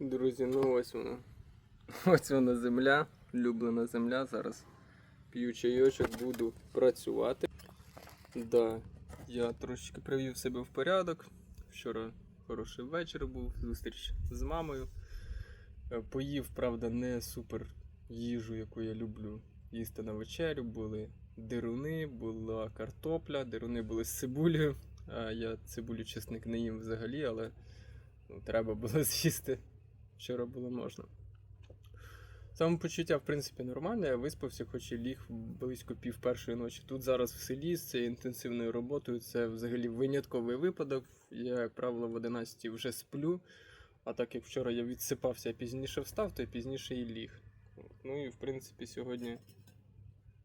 Друзі, ну ось вона. Ось вона земля, улюблена земля. Зараз п'ю чайочок, буду працювати. Да, я трошечки привів себе в порядок. Вчора хороший вечір був, зустріч з мамою. Е, Поїв, правда, не супер їжу, яку я люблю їсти на вечерю. Були дируни, була картопля, дируни були з цибулею. Я цибулю чесник не їм взагалі, але ну, треба було з'їсти. Вчора було можна. Самопочуття, в принципі, нормальне. Я виспався, хоч і ліг близько пів першої ночі. Тут зараз в селі з цією інтенсивною роботою це взагалі винятковий випадок. Я, як правило, в 11 вже сплю. А так як вчора я відсипався, я пізніше встав, то я пізніше і ліг. Ну і в принципі сьогодні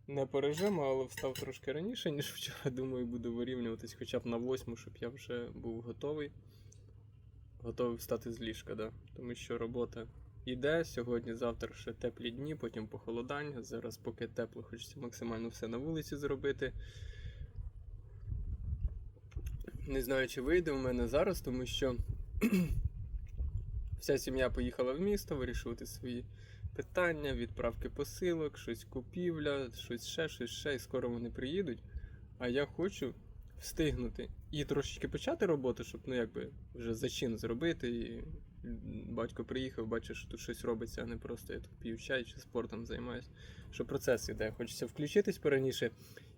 не по режиму, але встав трошки раніше, ніж вчора. Думаю, буду вирівнюватись хоча б на восьму, щоб я вже був готовий. Готовий встати з ліжка, да. Тому що робота іде. Сьогодні, завтра ще теплі дні, потім похолодання. Зараз, поки тепло, хочеться максимально все на вулиці зробити. Не знаю, чи вийде у мене зараз, тому що вся сім'я поїхала в місто вирішувати свої питання, відправки посилок, щось купівля, щось ще, щось ще, і скоро вони приїдуть. А я хочу встигнути і трошечки почати роботу, щоб ну якби вже зачин зробити. І батько приїхав, бачить, що тут щось робиться, а не просто я тут п'ю чай чи спортом займаюся. Що процес іде. Хочеться включитись пораніше.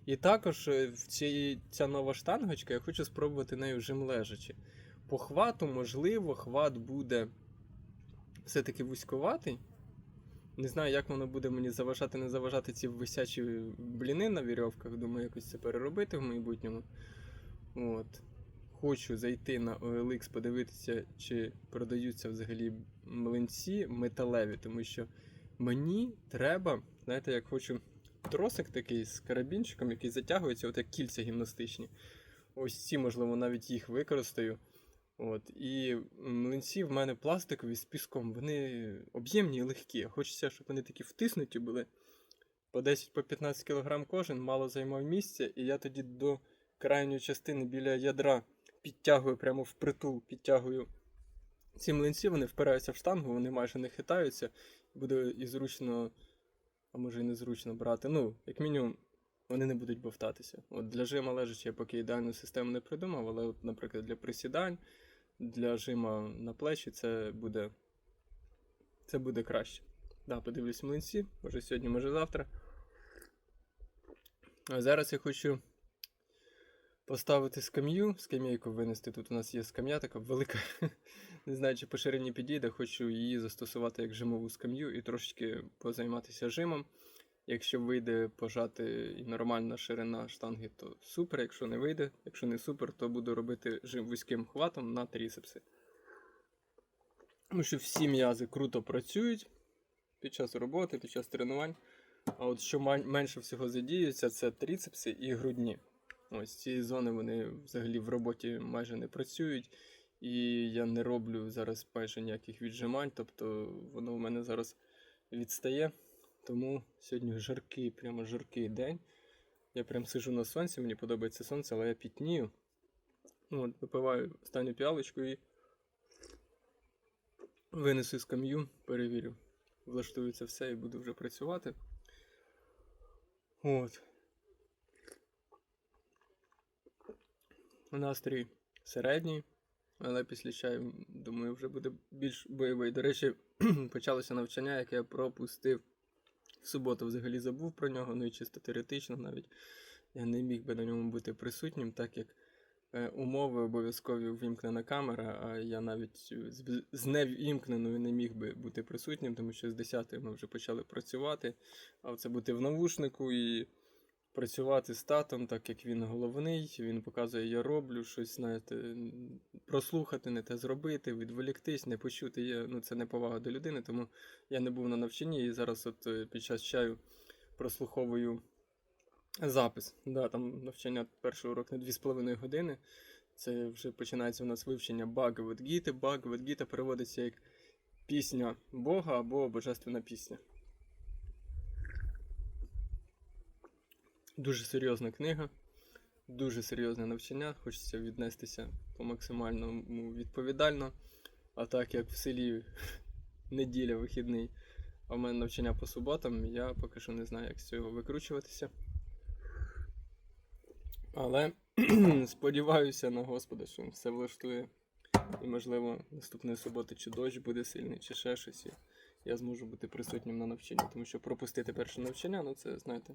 І також е, в цій, ця нова штангочка, я хочу спробувати нею жим лежачи. По хвату, можливо, хват буде все-таки вузьковатий. Не знаю, як воно буде мені заважати, не заважати ці висячі бліни на вірьовках. Думаю, якось це переробити в майбутньому. От. Хочу зайти на OLX, подивитися, чи продаються взагалі млинці металеві, тому що мені треба, знаєте, як хочу тросик такий з карабінчиком, який затягується, от як кільця гімнастичні. Ось ці, можливо, навіть їх використаю. От. І млинці в мене пластикові з піском. Вони об'ємні і легкі. Хочеться, щоб вони такі втиснуті були. По 10-15 кг кожен, мало займав місця, і я тоді до крайньої частини біля ядра підтягую прямо впритул, підтягую ці млинці, вони впираються в штангу, вони майже не хитаються. Буде і зручно, а може і незручно брати. Ну, як мінімум, вони не будуть бовтатися. От для жима лежачи я поки ідеальну систему не придумав, але, от, наприклад, для присідань, для жима на плечі це буде, це буде краще. Да, подивлюсь млинці, може сьогодні, може завтра. А зараз я хочу поставити скам'ю, скам'яйку винести. Тут у нас є скам'я така велика. Не знаю, чи по ширині підійде, хочу її застосувати як жимову скам'ю і трошечки позайматися жимом. Якщо вийде пожати і нормальна ширина штанги, то супер. Якщо не вийде, якщо не супер, то буду робити жим вузьким хватом на трісепси. Тому що всі м'язи круто працюють під час роботи, під час тренувань. А от що менше всього задіюється, це тріцепси і грудні. Ось ці зони вони взагалі в роботі майже не працюють. І я не роблю зараз майже ніяких віджимань, тобто воно в мене зараз відстає. Тому сьогодні жаркий, прямо жаркий день. Я прям сижу на сонці, мені подобається сонце, але я пітнію. Ну, от, випиваю останню піалочку і винесу з кам'ю, перевірю. Влаштується все і буду вже працювати. От. Настрій середній, але після чаю, думаю, вже буде більш бойовий. До речі, почалося навчання, яке я пропустив. Суботу взагалі забув про нього, ну і чисто теоретично навіть я не міг би на ньому бути присутнім, так як е, умови обов'язкові ввімкнена камера, а я навіть з, невімкненою не міг би бути присутнім, тому що з 10 ми вже почали працювати, а це бути в навушнику і працювати з татом, так як він головний, він показує, я роблю щось, знаєте, прослухати, не те зробити, відволіктись, не почути. Я, ну, це неповага до людини, тому я не був на навчанні і зараз от е, під час чаю прослуховую запис. Да, там навчання перший урок на 2,5 години. Це вже починається у нас вивчення Багават-гіти. Багават-гіта переводиться як пісня Бога або божественна пісня. Дуже серйозна книга, дуже серйозне навчання. Хочеться віднестися по максимальному відповідально. А так як в селі неділя, вихідний, а в мене навчання по суботам, я поки що не знаю, як з цього викручуватися. Але сподіваюся на Господа, що все влаштує. І, можливо, наступної суботи чи дощ буде сильний, чи ще щось. І я зможу бути присутнім на навчанні. Тому що пропустити перше навчання, ну це, знаєте,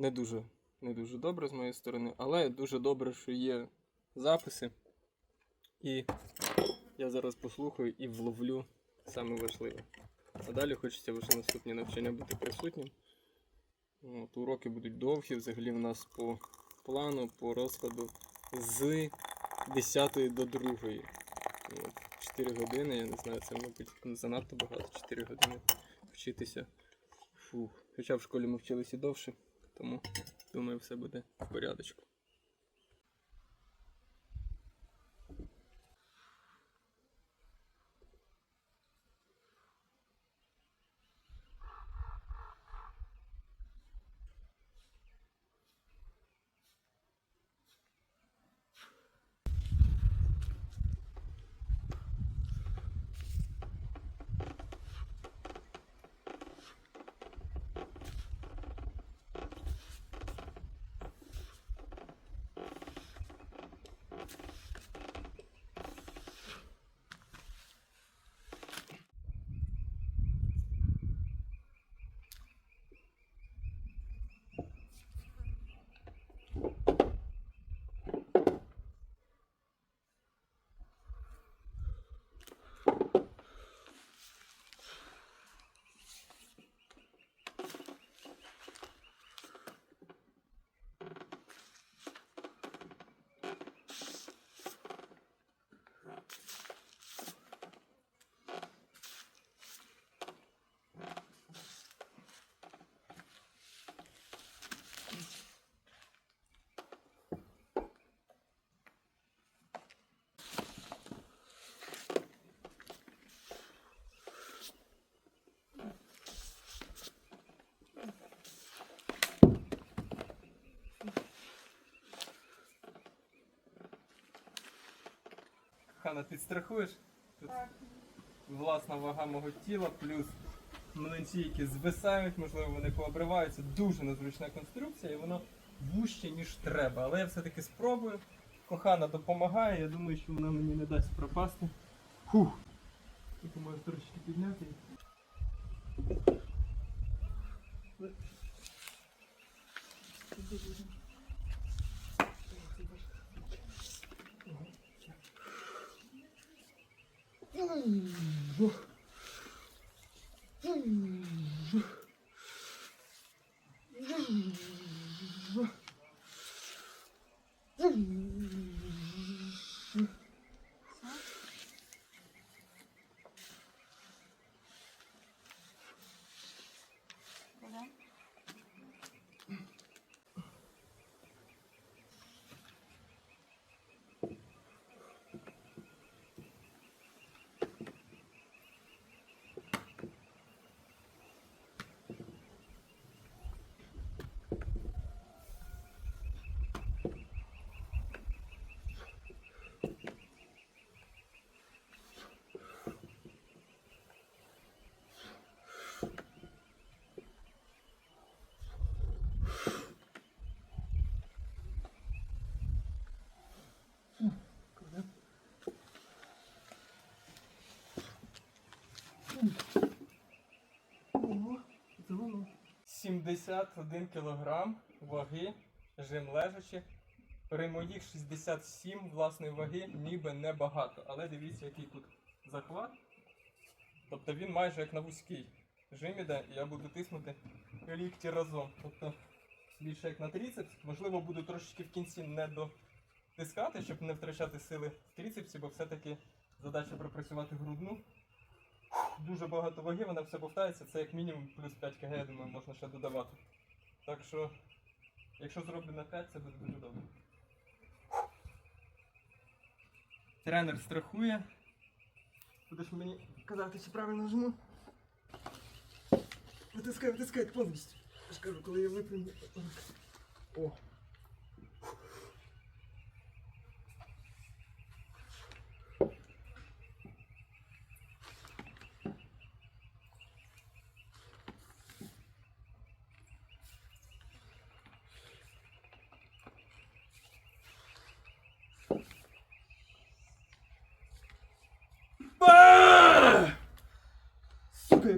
не дуже, не дуже добре з моєї сторони, але дуже добре, що є записи. І я зараз послухаю і вловлю саме важливе. А далі хочеться вже наступні навчання бути присутнім. От, уроки будуть довгі, взагалі в нас по плану, по розкладу з 10 до 2. От, 4 години, я не знаю, це, мабуть, занадто багато, 4 години вчитися. Фух. Хоча в школі ми вчилися довше, тому думаю, все буде в порядочку. Хана, підстрахуєш? Тут власна вага мого тіла, плюс млинці, які звисають, можливо, вони пообриваються. Дуже незручна конструкція, і воно вужче, ніж треба. Але я все-таки спробую. Кохана допомагає, я думаю, що вона мені не дасть пропасти. Фух. Тільки можу трошечки підняти. Mm-hmm. 71 кілограм ваги, жим лежачи. При моїх 67 власної ваги ніби небагато. Але дивіться, який тут захват. Тобто він майже як на вузький жим іде, і я буду тиснути лікті разом. Тобто більше як на трицепс. Можливо, буду трошечки в кінці не дотискати, щоб не втрачати сили в трицепсі, бо все-таки задача пропрацювати грудну. Дуже багато ваги, вона все повтається, це як мінімум плюс 5 кг, я думаю, можна ще додавати. Так що, якщо зроблю на 5, це буде дуже добре. Тренер страхує. Будеш мені казати, чи правильно жму. Витискай, витискай повністю. Я ж кажу, коли я випрямлю. О.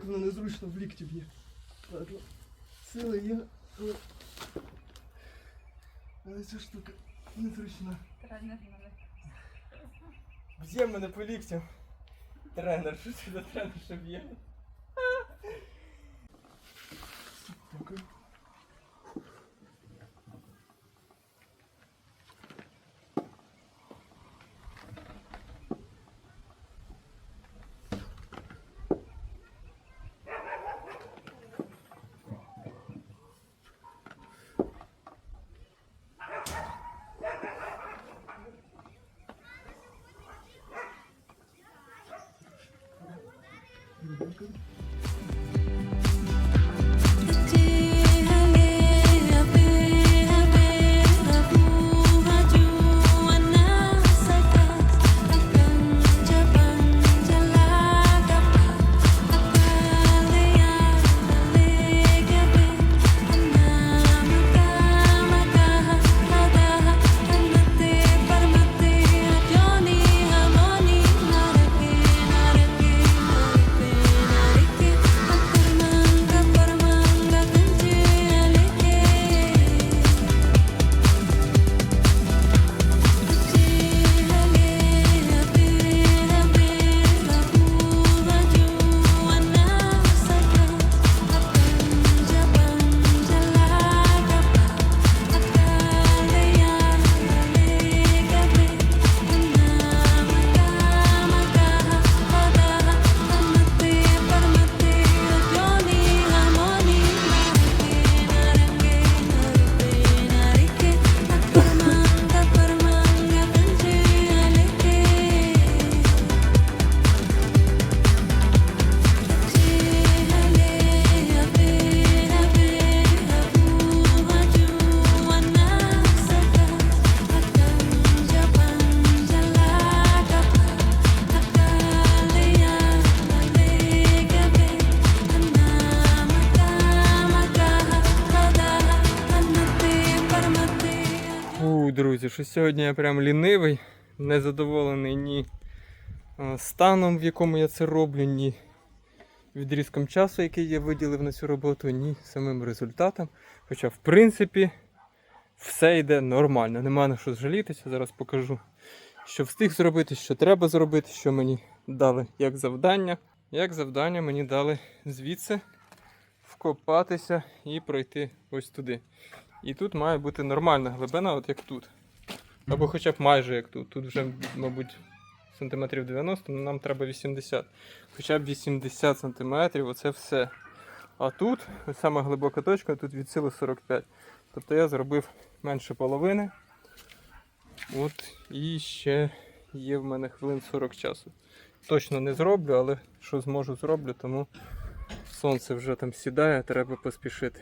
як воно незручно в лікті б'є. Ладно. Сили є, але. Але ця штука незручна. Тренер мене. Б'є мене по ліктям. Тренер, що це за тренер, що б'є? Що сьогодні я прям лінивий, незадоволений ні станом, в якому я це роблю, ні відрізком часу, який я виділив на цю роботу, ні самим результатом. Хоча, в принципі, все йде нормально, нема на що жалітися. Зараз покажу, що встиг зробити, що треба зробити, що мені дали як завдання. Як завдання мені дали звідси вкопатися і пройти ось туди. І тут має бути нормальна глибина, от як тут. Або хоча б майже як тут. Тут вже, мабуть, сантиметрів 90, але нам треба 80. Хоча б 80 сантиметрів, оце все. А тут, сама глибока точка, тут від сили 45. Тобто я зробив менше половини. От, і ще є в мене хвилин 40 часу. Точно не зроблю, але що зможу зроблю, тому сонце вже там сідає, треба поспішити.